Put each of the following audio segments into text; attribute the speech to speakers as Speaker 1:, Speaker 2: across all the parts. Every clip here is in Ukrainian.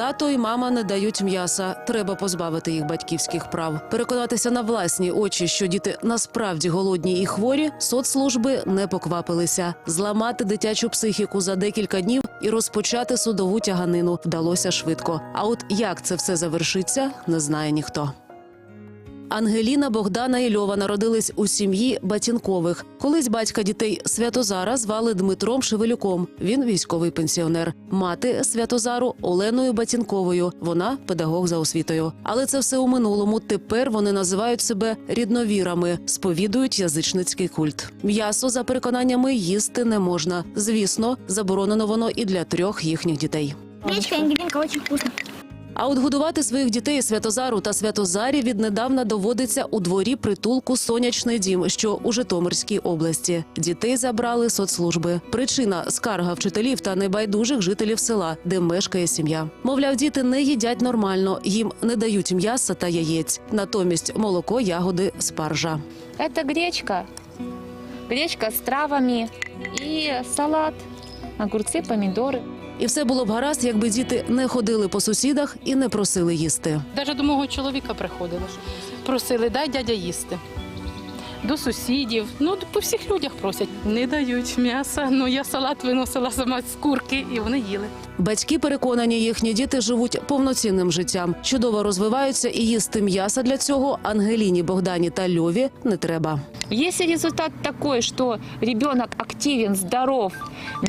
Speaker 1: Тато і мама не дають м'яса. Треба позбавити їх батьківських прав. Переконатися на власні очі, що діти насправді голодні і хворі. Соцслужби не поквапилися. Зламати дитячу психіку за декілька днів і розпочати судову тяганину вдалося швидко. А от як це все завершиться, не знає ніхто. Ангеліна, Богдана і Льова народились у сім'ї Батінкових. Колись батька дітей Святозара звали Дмитром Шевелюком. Він військовий пенсіонер. Мати Святозару Оленою Батінковою. Вона педагог за освітою. Але це все у минулому. Тепер вони називають себе рідновірами, сповідують язичницький культ. М'ясо за переконаннями їсти не можна. Звісно, заборонено воно і для трьох їхніх дітей.
Speaker 2: Гречка и Ангелинка очень вкусно.
Speaker 1: А от годувати своїх дітей Святозару та Святозарі віднедавна доводиться у дворі притулку Сонячний дім, що у Житомирській області. Дітей забрали соцслужби. Причина скарга вчителів та небайдужих жителів села, де мешкає сім'я. Мовляв, діти не їдять нормально, їм не дають м'яса та яєць. Натомість молоко, ягоди, спаржа.
Speaker 3: Это гречка. Гречка с травами и салат. Огурцы, помидоры.
Speaker 1: І все було б гаразд, якби діти не ходили по сусідах і не просили їсти.
Speaker 4: Навіть до мого чоловіка приходили. Просили, дай дядя їсти. До сусідів, ну по всіх людях просять. Не дають м'яса. Ну я салат виносила сама з курки, і вони їли.
Speaker 1: Батьки переконані, їхні діти живуть повноцінним життям, чудово розвиваються і їсти м'яса для цього Ангеліні, Богдані та Льові не треба.
Speaker 3: Если результат такой, что ребенок активен, здоров,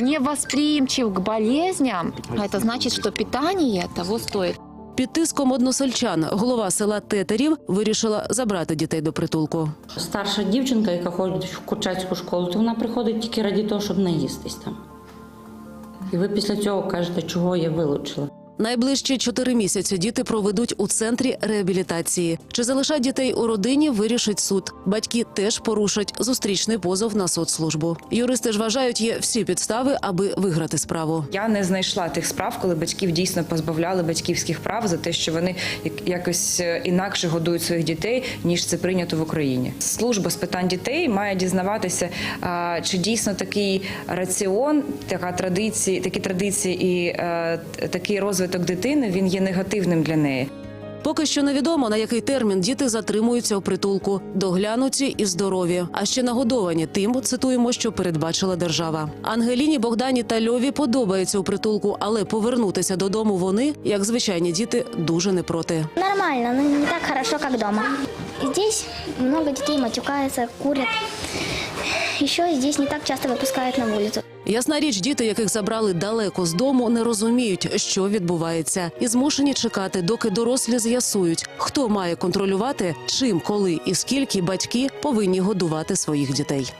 Speaker 3: не восприимчив к болезням, это значит, что питание того стоит.
Speaker 1: Під тиском односельчан голова села Тетерів вирішила забрати дітей до притулку.
Speaker 5: Старша дівчинка, яка ходить в курчацьку школу, то вона приходить тільки раді того, щоб наїстись там. І ви після цього кажете, чого я вилучила.
Speaker 1: Найближчі чотири місяці діти проведуть у центрі реабілітації. Чи залишать дітей у родині, вирішить суд. Батьки теж порушать зустрічний позов на соцслужбу. Юристи ж вважають, є всі підстави, аби виграти справу.
Speaker 6: Я не знайшла тих справ, коли батьків дійсно позбавляли батьківських прав за те, що вони як- якось е, інакше годують своїх дітей, ніж це прийнято в Україні. Служба з питань дітей має дізнаватися, чи дійсно такий раціон, така традиції, такі традиції і е, такий розвиток дитини він є негативним для неї.
Speaker 1: Поки що невідомо на який термін діти затримуються у притулку, доглянуті і здорові, а ще нагодовані тим, цитуємо, що передбачила держава. Ангеліні, Богдані та Льові подобається у притулку, але повернутися додому вони, як звичайні діти, дуже не проти.
Speaker 2: Нормально, но не так хорошо, как дома. Здесь много детей матюкаются, курят. Еще здесь не так часто выпускают на улицу.
Speaker 1: Ясна річ, діти, яких забрали далеко з дому, не розуміють, що відбувається, і змушені чекати, доки дорослі з'ясують, хто має контролювати, чим, коли і скільки батьки повинні годувати своїх дітей.